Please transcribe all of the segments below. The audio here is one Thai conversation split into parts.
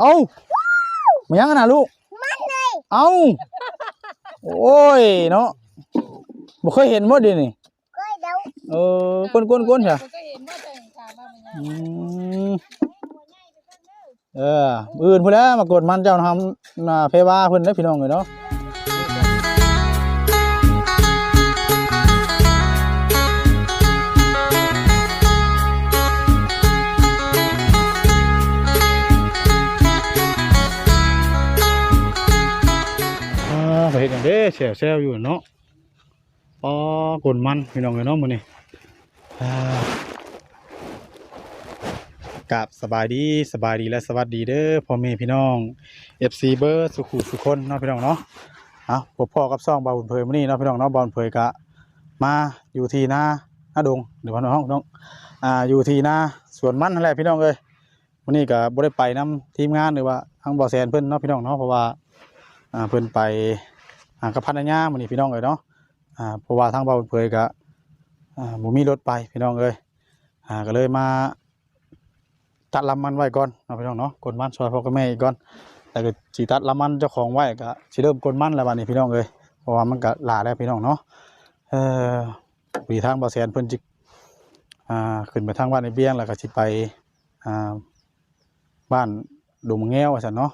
เอามายังกันนะลูกเอาโอ้ยเนาะบ่เคยเห็นบ่ดินี่ก็เดี๋ยวเออก้นก้นก้นจ้ะก็เห็นว่าแต่งขามาเป็นยังอืมเอออื่นพุ่นแล้วมากดมันเจ้าทำน่าเพวาเพิ่นได้อพี่น้องเอ้ยเนาะ เดหยังเด้แซวอยู่เนาะอ๋อกดมันพี่น้องเอ้ยเนาะมื้อนี้อ่ากับสบายดีสบายดีและสวัสดีเด้อพ่อแม่พี่น้อง FC เบอร์สุขุสุคนเนาะพี่น้องเนาะเอาพบพ่อกับซ่องบาวบุญเผยมื้อนี้เนาะพี่น้องเนาะบาวบุญเผยกะมาอยู่ที่นาหน้าดงหรือว่าน้องน้องอ่าอยู่ที่นาสวนมันนั่นแหละพี่น้องเอ้ยมื้อนี้ก็บ่ได้ไปนํทีมงานหรือว่าทางบ่อแซนเพิ่นเนาะพี่น้องเนาะเพราะว่าอ่าเพิ่นไป หากับพันญามื้อนี้พี่น้องเอ้ยเนาะอ่าเพราะว่าทางเบาเผยก็อ่าบ่มีรถไปพี่น้องเอ้ยอ่าก็เลยมาตัดลำมันไว้ก่อนเนาะพี่น้องเนาะกดมันซอยพ่อกับแม่อีกก่อนแล้วก็สิตัดลำมันเจ้าของไว้ก็สิเริ่มกดมันแล้วบัดนี้พี่น้องเอ้ยเพราะว่ามันก็หลาแล้วพี่น้องเนาะเอ่อปีทางบ่อแสนเพิ่นจิอ่าขึ้นไปทางบ้านในเบี้ยงแล้วก็สิไปอ่าบ้านดุมแง้วว่าซั่นเนาะ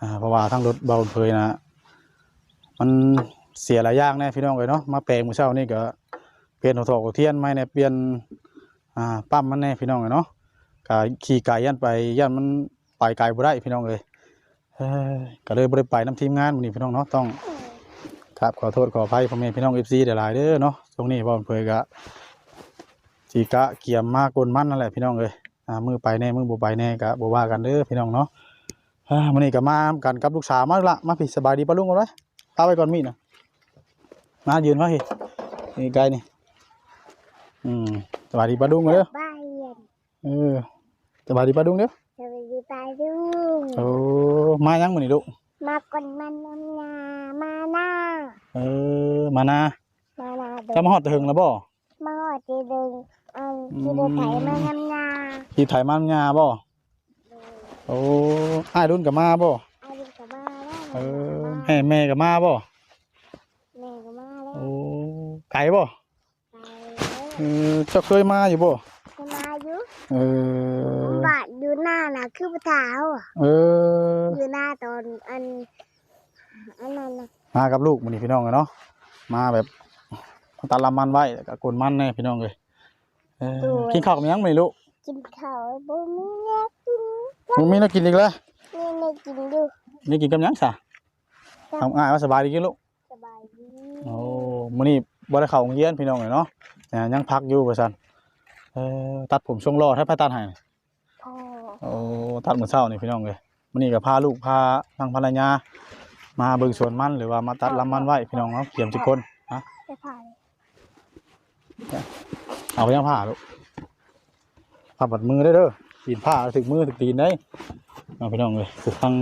อ่าเพราะว่าทางรถเบาเผยนะ มันเสียหลายอย่างแน่พี่น้องเอ้ยเนาะมาแปลงมือเช้านี่ก็เปลี่ยนหัวถอกเทียนใหม่แน่เปลี่ยนอ่าปั๊มมันแน่พี่น้องเอ้ยเนาะก็ขี่ไก่ยันไปยันมันไปไกลบ่ได้พี่น้องเลยก็เลยบ่ได้ไปนํทีมงานมื้อนี้พี่น้องเนาะต้องครับขอโทษขออภัยพ่อแม่พี่น้อง FC เดี๋ยวหลายเด้อเนาะตรงนี้บ่เผยก็สิกะเกียมมากลมันนั่นแหละพี่น้องเอ้ยอ่ามือไปแน่มือบ่ไปแน่ก็บ่ว่ากันเด้อพี่น้องเนาะอ่ามื้อนี้ก็มากันกับลูกสาวมาละมาพี่สบายดีปะลุงเอาไว้ พาไว้ก่อนมีดนะมายืนมาพี่นี่ไกลนี่อืมสบายดีปะลุงเด้อบ้านเย็นเออสบายดีปะลุงเด้อสวัสดีป้าลุงโอ้มายังมื้อนี้ลูกมาก่อนมันน้ำยามาหน้าเออมานามาหน้าเด็จะมาฮอดถึงแล้วบ่มาหอดจีดึงอันจีดึงไถมาน้ำยาขี่ไถมันยาบ่โอ้อ้ายรุ่นก็มาบ่อายุกับมาแล้ว เออแม่แม่ก็มาบ่แม่กับมาแล้วโอ้ไกลบ่ไปเออเจ้าเคยมาอยู่บ่จะมาอยู่เออบ้านอยู่หน้าน่ะคือปะเท้าอะเอออยู่หน้าตอนอันอันนั้นน่ะมากับลูกมื้อนี้พี่น้องกันเนาะมาแบบตัดลำมันไว้แล้วก็กลนมันแน่พี่น้องเอ้ยเออกินข้าวกับหยังมื้อนี้ลูกกินข้าวบ่มีแน่กินมึงมีแนวกินอีกแล้ว นี่ไม่กินอยู่ นี่กินกับหยังซะทำง่ายว่าสบายดีกินลูกสบายดีโอ้มื้อนี้บ่ได้เข้าโรงเรียนพี่น้องเลยเนาะอ่ายังพักอยู่ว่าซั่นเอ่อตัดผมทรงรอให้พาตัดให้พ่อโอ้ตัดมื้อเช้านี่พี่น้องเลยมื้อนี้ก็พาลูกพาทางภรรยามาเบิ่งสวนมันหรือว่ามาตัดลำมันไว้พี่น้องเนาะเขียมสิคนฮะไปผ่านเอาไปยังผ้าลูกผ้าบัดมือได้อเด้อตีนผ้าถึงมือถึงตีนได้เอาพี่น้องเลยถูกทาง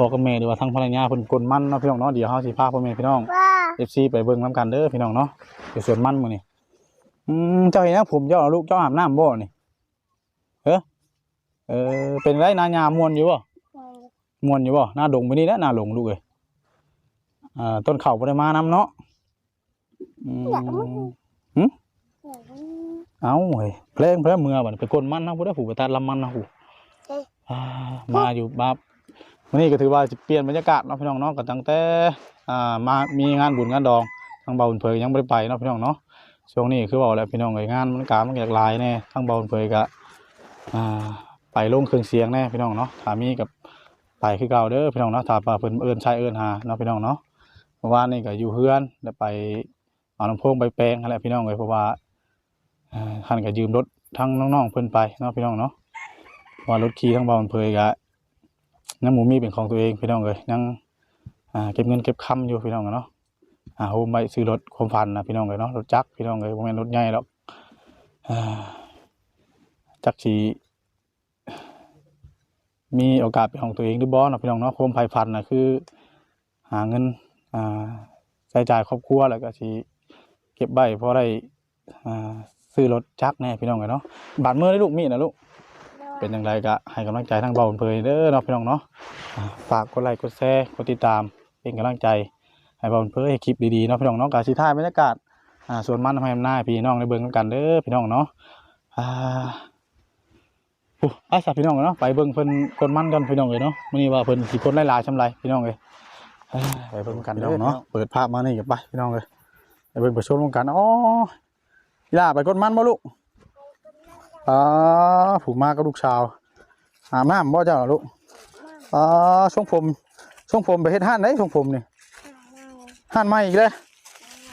พ่อกับแม่หรือว่าทางภรรยาเพิ่นกลนมันเนาะพี่น้องเนาะเดี๋ยวเฮาสิพาพ่อแม่พี่น้องว่าเอฟซีไปเบิ่งน้ำกันเด้อพี่น้องเนาะไปสวนมันมื้อนี้อืมเจ้าเห็นนะผมเจ้าเอาลูกเจ้าอาบน้ำบ่นี่เอ้อเออเป็นไรนายามวนอยู่บ่มวนอยู่บ่หน้าดงไปนี่แหละหน้าหลงลูกเอ้ยอ่าต้นเข่าบ่ได้มานํเนาะอืมอยากมึงเอาเฮ้ยเพลงเพลงเมื่อบัดนี้ไปกลนมันนะผู้ได้ผู้ไปตัดลำมันนะผู้อ่ามาอยู่บับ วันนี้ก็ถือว่าจะเปลี่ยนบรรยากาศเนาะพี่น้องเนาะก็ตั้งแต่อ่ามามีงานบุญงานดองทางเบาบุญเผยยังไม่ได้ไปเนาะพี่น้องเนาะช่วงนี้คือบอกแล้วพี่น้องเอ้ยงานมันกามันอยากหลายแน่ทางเบาบุญเผยก็อ่าไปลงเครื่องเสียงแน่พี่น้องเนาะถามีกับไปคือเก่าเด้อพี่น้องเนาะถ้าว่าเพิ่นเอิ้นชายเอิ้นหาเนาะพี่น้องเนาะเมื่อวานนี่ก็อยู่เฮือนแล้วไปเอาลำโพงไปแปลงนั่นแหละพี่น้องเอ้ยเพราะว่าท่านก็ยืมรถทั้งน้องๆเพิ่นไปเนาะพี่น้องเนาะว่ารถขี่ทั้งเบาบุญเผยก็ ยังหมูมีเป็นของตัวเองพี่น้องเอ้ยยังอ่าเก็บเงินเก็บคำอยู่พี่น้องเนาะอ่าโฮมไปซื้อรถความพันนะพี่น้องเลยเนาะรถจักรพี่น้องเลยผมเป็นรถใหญ่หรอกจักสีมีโอกาสเป็นของตัวเองหรือบอสนะพี่น้องเนาะความไผ่พันนะคือ หาเงินอ่าใช้จ่ายครอบครัวแล้วก็สีเก็บใบเพราะได้อ่าซื้อรถจักรแน่พี่น้องเลยเนาะบาดมือได้ลูกมีนะลูก เป็นอย่างไรก็ให้กำลังใจทั้งเบาเพยเด้อเนาะพี่น้องเนาะฝากกดไลค์กดแชร์กดติดตามเป็นกำลังใจให้เบาเพยให้คลิปดีๆเนาะพี่น้องเนาะกาสิท่าบรรยากาศอ่าส่วนมันทำให้หน้าพี่น้องได้เบิ่งกันเด้อพี่น้องเนาะอ่าโอ้ไอ้สัตว์พี่น้องเนาะไปเบิ่งเพิ่นกดมันกันพี่น้องเลยเนาะมื้อนี้ว่าเพิ่นสิกดหลายๆชำไรพี่น้องเลยเอ้ยไปเบิ่งกันพี่น้อเนาะเปิดภาพมานี่กันไปพี่น้องเลยไปเบิ่งไปชมกันอ๋ออีหล่าไปกดมันบ่ลูกอ่า ผูกมากับลูกชาวอาบน้ำบ่เจ้าเหรอลูกอ่าช่วงผมช่วงผมไปเฮ็ดห้านได้ช่วงผมนี่ห้านใหม่อีกเลย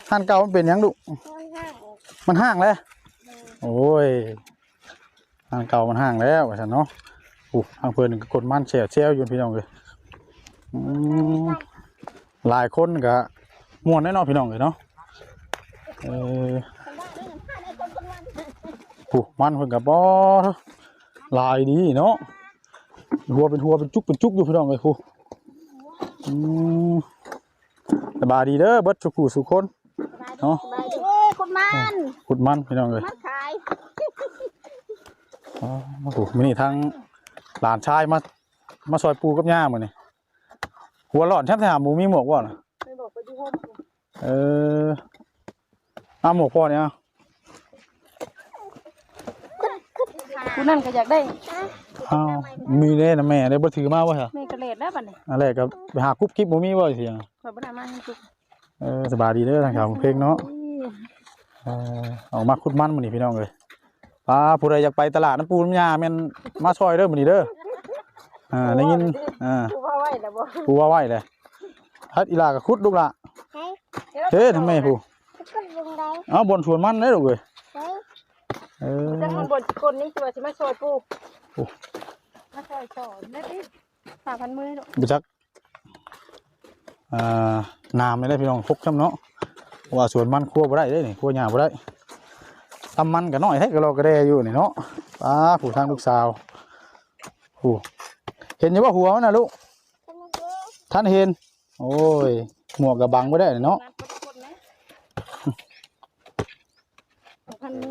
ห้านเก่ามันเป็นหยังลูกมันห้างแล้วโอ้ยห้านเก่ามันห้างแล้วว่าซั่นเนาะโอ้ทางเพิ่นก็กดมันแช่แช่อยู่พี่น้องเลยอืมหลายคนก็ม่วนแน่นอนพี่น้องเลยเนาะเออ ผู้มันเพิ่นกับบ่ลายดีเนาะหัวเป็นหัวเป็นจุกเป็นจุกอยู่พี่น้องเอ้ยผู้อืมสบายดีเด้อเบิดสุขุสุคนเนาะไปดิเอ้ยคุณมันขุดมันพี่น้องเอ้ยมันขายอ๋อโอ้โหมื้อนี้ทั้งหลานชายมามาซอยปูกับย่ามื้อนี้หัวหลอดแทบจะหาหมูมีหมวกบ่น่ะไม่บอกไปดูโฮมเออเอาหมวกพ่อเนี่ย เอากูนั่นก็อยากได้เอามีเด้นะแม่ได้บ่ถือมาบ่เหรอแม่กระเลดแล้วบัดนี้อันแรกก็ไปหากุ๊บกิ๊บบ่มีบ่เสียงขอยบ่ได้มาให้ทุกเออสบายดีเด้อทางข่าวเพลงเนาะเออออกมาคุดมันมื้อนี้พี่น้องเอ้ยป้าผู้ใดอยากไปตลาดน้ำปูน้ำยาแม่นมาซอยเด้อมื้อนี้เด้ออ่าได้ยินอ่ากูว่าไว้แล้วบ่ผู้ว่าไว้เลยฮัดอีหลาก็คุดลูกละใช่เฮ้ทำไมผู้ทุกคนลงได้เอ้าบนสวนมันเด้อลูกเอ้ยใช่ เออจังมันบ่คนนี้ตัวสิมาช่วยปูโอ้มาช่วยสอนได้ดิฝากพันมือให้ลูกบ่จักอ่าน้ำไม่ได้พี่น้องพกจำเนาะว่าสวนมันคั่วบ่ได้เด้นี่คั่วหญ้าบ่ได้ตำมันก็น้อยแท้ก็รอกระแดอยู่นี่เนาะป้าผู้ทางลูกสาวผู้เห็นอยู่ว่าหัวมันน่ะลูกเป็นยังไงท่านเห็น โอ้ยหมวกกับบังไม่ได้เนาะนัดทุกคนนะ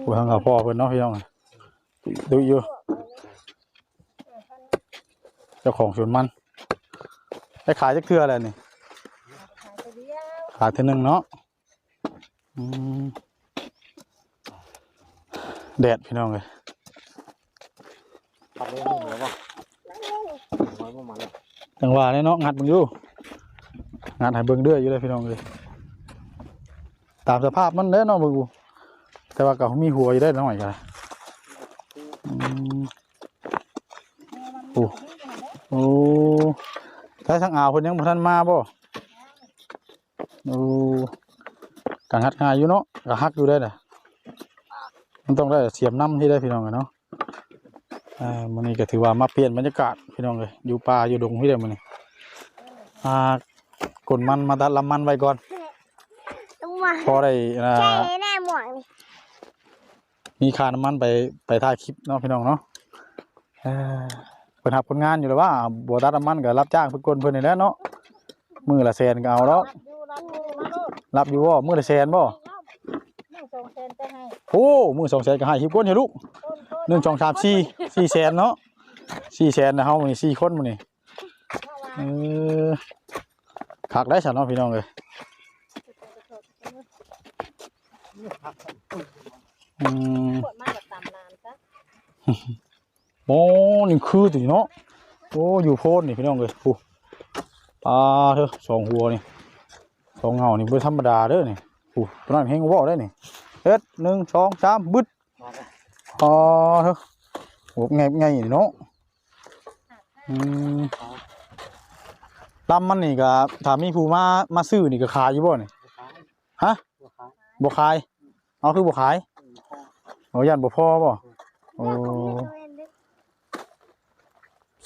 ฝากพันมือผู้ทางกับพ่อเพิ่นเนาะพี่น้องดูอยู่เจ้าของสวนมันได้ขายจักเทื่ออะไรนี่ขายตัวเดียวขายเทื่อหนึงเนาะอืมแดดพี่น้องเลยขับรถไม่เหมือนป่ะร้อยประมาณจังหวะนี้เนาะงัดเบิ่งอยู่งัดให้เบิ่งเด้ออยู่เลยพี่น้องเลยตามสภาพมันเด้อเนาะเบิ่งดู แต่ว่าก็มีหัวอยู่ได้หน่อยกันอืมโอ้โอ้ถ้าทางอ่าวเพิ่นยังบ่ทันมาบ่โอ้กังัดง่ายอยู่เนาะก็ฮักอยู่ได้น่ะมันต้องได้เสียมน้ำที่ได้พี่น้องเอ้ยเนาะอ่ามื้อนี้ก็ถือว่ามาเปลี่ยนบรรยากาศพี่น้องเลยอยู่ป่าอยู่ดงพี่เด้อมื้อนี้อ่ากดมันมาตัดลำมันไว้ก่อนต้องมาพอได้อ่าใช่แน่หมวกนี่ มีค่าน้ำมันไปไปถ่ายคลิปเนาะพี่น้องเนาะเอ่อเพิ่นหับคนงานอยู่แล้วว่าบัวตัดน้ำมันก็รับจ้างเพิ่นกลเพิ่นนี่แหละเนาะมือละแสนก็เอาแล้วร้านมือมาลูกรับอยู่บ่มือละแสนบ่นึ่งสองแสนจะให้โอ้มือสองแสนก็ให้ฮิบก้นเถอะลูกต้นต้นหนึ่งสองสามสี่สี่แสนเนาะสี่แสนนะเฮามื้อนี้สี่คนมื้อนี้เออคักได้ซะเนาะพี่น้องเอ้ย อืมปวดมากแบบตามนานซะโอ้นี่คือติเนาะโอ้อยู่โพดนี่พี่น้องเลยปูปลาเถอะสองหัวนี่สองเงานี่เป็นธรรมดาเด้อนี่ปูตัวนั้นเฮงว่าได้นี่เฮ็ดหนึ่งสองสามบึดอ๋อเถอะโอ้ไงไงนี่เนาะอืมลำมันนี่ก็ถามีผู้มามาซื้อนี่ก็ขายอยู่บ่นี่ฮะบ่ขายเอาคือบ่ขาย โอ้ยันบ่พอบ่โอ้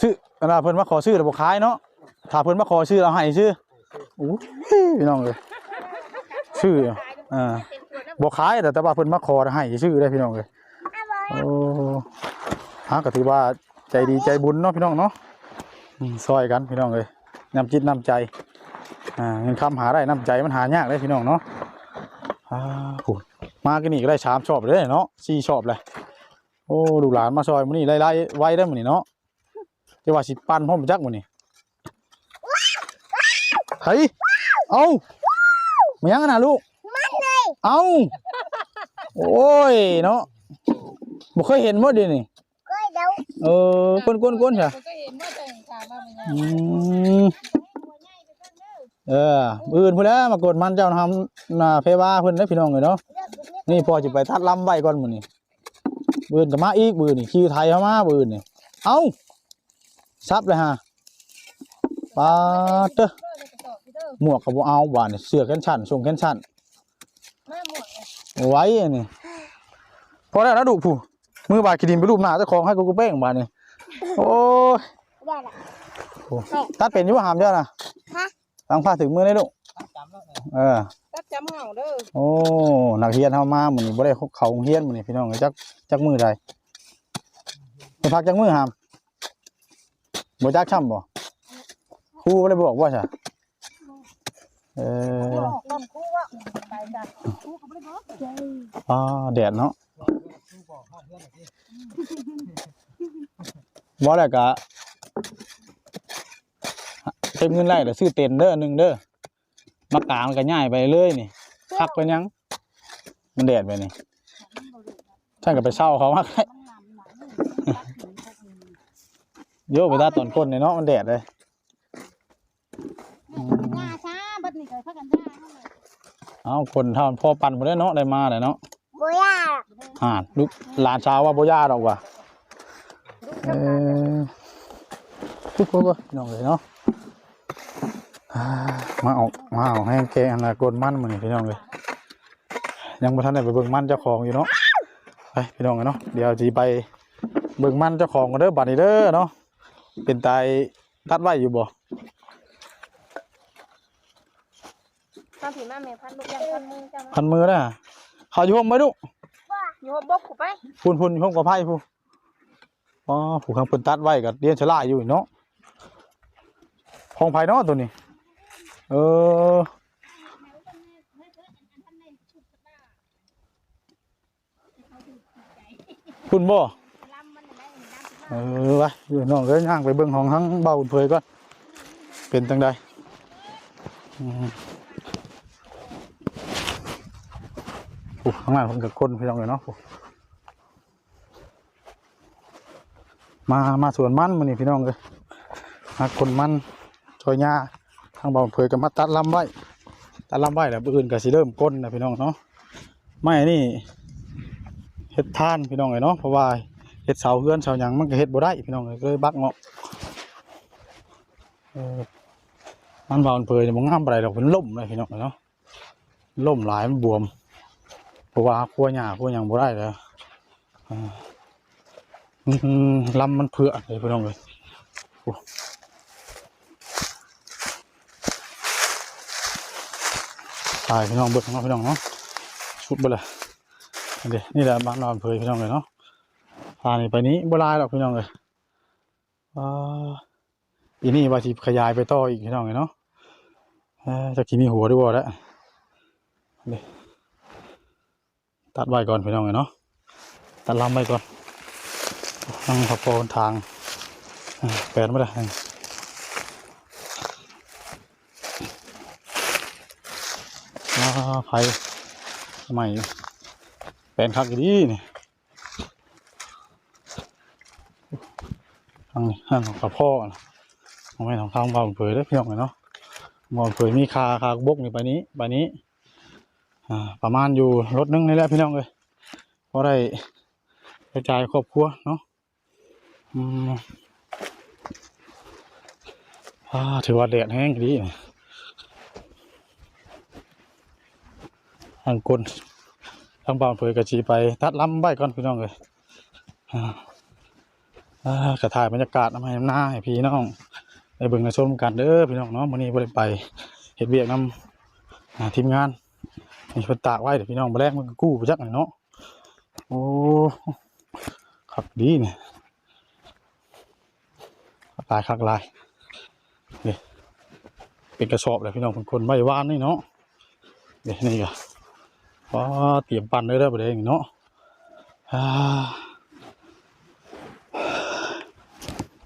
ซื้อเวลาเพิ่นมาขอซื้อแล้วบ่ขายเนาะถ้าเพิ่นมาขอซื้อเราให้ซื้อโอ้ยพี่น้องเอ้ยซื้ออ่าบ่ขายแต่แต่ว่าเพิ่นมาขอให้ซื้อได้พี่น้องเอ้ยโอ้ฮะก็ถือว่าใจดีใจบุญเนาะพี่น้องเนาะอืมซอยกันพี่น้องเอ้ยน้ำจิตน้ำใจอ่าเงินคำหาได้น้ำใจมันหายากเลยพี่น้องเนาะอ่าโห มากันนี่ก็ได้สามชอบเลยเนาะสี่ชอบเลยโโอ้ลูกหลานมาซอยมื้อนี้ไล่ๆไว้ได้อมื้อนี้เนาะจะว่าสิปั่นพร้อมจักมื้อนี้เฮ้ยเอ้ามายังกันน่ะลูกเอ้าโอ้ยเนาะบ่เคยเห็นบ่เดินี่ก็เดี๋ยวเออก้นๆๆจ้ะก็เห็นว่าแต่งขามาเป็นยังอืมเอออื่นพุ่นแหล้วมากดมันเจ้าทำน่ะเพวาเพิ่นได้อพี่น้องเอ้ยเนาะเลือกคุณแม่ นี่พอจะไปทัดลำไว้ก่อนมื้อนี้บืนก็มาอีกบืนนี่ขี่ไทยเข้ามาบืนนี่เอ้าซับเลยฮะปาดเด้อเด้อจะกระสอบพี่เด้อหมวกก็บ่เอาบาดนี่เสื้อแขนสั้นทรงแขนสั้นแม่หมวกเนี่ยเอาไว้อันนี่พอแล้วนะดุผู้มือบาดขี้ดินไปรูปหน้าเจ้าของให้กูกูเป้งบาดนี่โอ้ยได้ละโหตัดเป็นอยู่บ่หามเจ้าน่ะฮะตั้งผ้าถึงมือได้ลูก เออตัดจำเห่าเด้อโอ้นักเรียนเฮามามื้อนี้บ่ได้เข้าโรงเรียนมื้อนี้พี่น้องเอ้ยจักจักมื้อใดไปพักจักมื้อหามบ่จักช่ำบ่ครูบ่ได้บอกว่าซะเออต้นคู่ว่าไปจ้ะคู่เขาไม่ได้บอกอ่าแดดเนาะบ่แล้วก็เต็มเงินไร่เดี๋ยวซื้อเต็นเด้อหนึงเด้อ มากางก็ย้ายไปเลยนี่พักไปยัง มันแดดไปนี่ท่านก็ไปเช่าเขามาให้โยกไปตาตอนก้นเนี่ยเนาะมันแดดเลยอืมหน้าช้าบัดนี้เคยพักกันหน้าเท่าไหร่เอาคนเท่าพ่อปั่นมาได้เนาะได้มาเลยเนาะบัวยาห่านลูกหลานสาวว่าบ่ย่าดอกว่ะเออทุกคนก็น้องเลยเนาะอ่า มาเอามาเอาให้แกอันละกนมันมันนี่พี่น้องเลยยังบ่ทันได้ไปเบิ่งมันเจ้าของอยู่เนาะไปพี่น้องเลยเนาะเดี๋ยวจีไปเบิ่งมันเจ้าของกันเด้อบัดนี้เด้อเนาะเป็นตายตัดไว้อยู่บ่มาผีมาแม่พันลูกยังพันมือจ้าพันมือนะเขาอยู่ห้องไหมลูกอยู่บกกูไปพูนพูนอยู่ห้องกับไพ่พูอ๋อผูกข้างเพิ่นตัดไว้กับเรียนฉลาดอยู่เนาะห้องไผ่เนาะตัวนี้ เออคุณบ่เออไปอยู่น้องเอ้ยย่างไปเบิ่งห้องทั้งเบาเผยก่อนเป็นจังใดอืมโอ้ข้างหน้าเพิ่นกับคนพี่น้องเลยเนาะมามาสวนมันมันนี่พี่น้องเลยมาคนมันชอยหญ้า ทางบ่าเผยก็มาตัดลำไว้ตัดลำไว้แล้วอื่นก็สิเริ่มก้นนะพี่น้องเนาะไม่นี่เฮ็ดท่านพี่น้องเลยเนาะเพราะว่าเฮ็ดเสาเฮือนเสาหยังมันก็เฮ็ดบ่ได้พี่น้องเลยก็เลยบักเงาะเออมันบ่าเผยจะบ่งามปานใดดอกเพิ่นล่มเลยพี่น้องเนาะล่มหลายมันบวม เพราะว่าคั่วหญ้าคั่วหยังบ่ได้แล้วลำมันเผื่อเลยพี่น้องเลยโอ้ ตายพี่น้องเบิกเนาะพี่น้องเนาะชุดไปเลยเดี๋ยวนี่แหละบ้านนอนเพยพี่น้องเลยเนาะพานี่ไปนี้บราณหรอกพี่น้องเลยอ่าอีนี่ว่าสิขยายไปต่ออีกพี่น้องเลยเนาะเอ้อจะกินมีหัวด้วยบ่แล้วเดี๋ยวตัดไว้ก่อนพี่น้องเลยเนาะตัดลำไว้ก่อนนั่งขับโพนทางแปดไม่ได้ อ่าไผ่ใหม่แปลนคักอยู่ดีนี่ทางทางของขับพ่อนะเอาไม่ทางทางบางเผยได้อพี่น้องเลยเนาะบางเผยมีคาคาบกนี่ไปนี้ไปนี้ อ่า ประมาณอยู่รถนึงนี่แหละพี่น้องเลยเพราะได้กระจายครอบครัวเนาะอืมอ่าถือว่าแดดแห้งดีนะ ทางกลทางบ้านเผยกระชีไป ตัดล้ำใบก่อนพี่น้องเลยกระถ่ายบรรยากาศน้ำให้น้ำหน้าให้พี่น้องได้เบิ่งในชมกันเด้อพี่น้องเนาะมื้อนี้บ่ได้ไปเฮ็ดเวียกนำอ่าทีมงานนี่เพิ่นตากไว้เดี๋ยวพี่น้องบ่แรกมันก็กู้ไปจักหน่อยเนาะโอ้ขับดีเนี่ยลายคักลายนี่เป็นกระสอบเลยพี่น้องเป็นคนไม่ว่านนี่เนาะเดี๋ยนี่ก็ อ๋อเตรียมปั่นเลยได้อประเดี๋ยวนี้เนาะ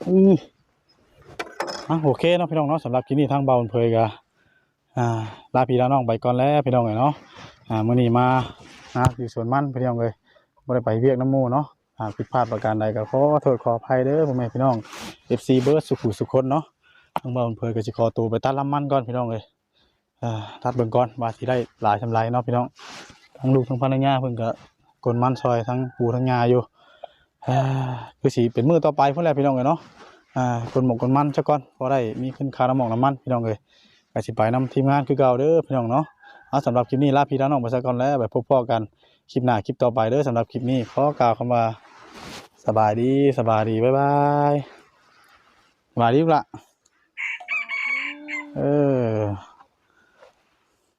อืออะโอเคเนาะพี่น้องเนาะสำหรับคลิปนี้ทางเบาเพยกะอ่าลาพี่ลาน้องไปก่อนแล้วพี่น้องเอ้ยเนาะอ่ามื้อนี้มานะอยู่สวนมันพี่น้องเอ้ยบ่ได้ไปเวียกน้ำมูเนาะอ่าผิดพลาดประการใดก็ขอโทษขออภัยเด้อพ่อแม่พี่น้อง FC เบิร์ดสุขุสุขคนเนาะทางเบาเพยก็สิขอตัวไปตัดลำมันก่อนพี่น้องเอ้ย อ่าตัดเบิ่งก่อนว่าสิได้หลายชำไรเนาะพี่น้อง ทั้งลูกทั้งภรรยาเพิ่นก็กลมันซอยทั้งปูทั้งยาอยู่คือสีเป็นมือต่อไปพุ่นแหละพี่น้องเอ้ยเนาะอ่าคนหมกคนมันซะก่อนพอได้มีขึ้นคาน้ำหมอกน้ำมันพี่น้องเอ้ยก็สิไปนำทีมงานคือเก่าเด้อพี่น้องเนาะเอาสำหรับคลิปนี้ลาพี่ลาน้องไปซะก่อนแล้วไปพบพ่อกันคลิปหน้าคลิปต่อไปเด้อสำหรับคลิปนี้ขอกล่าวคำว่าสบายดีสบายดีบ๊ายบายสบายดีละเออ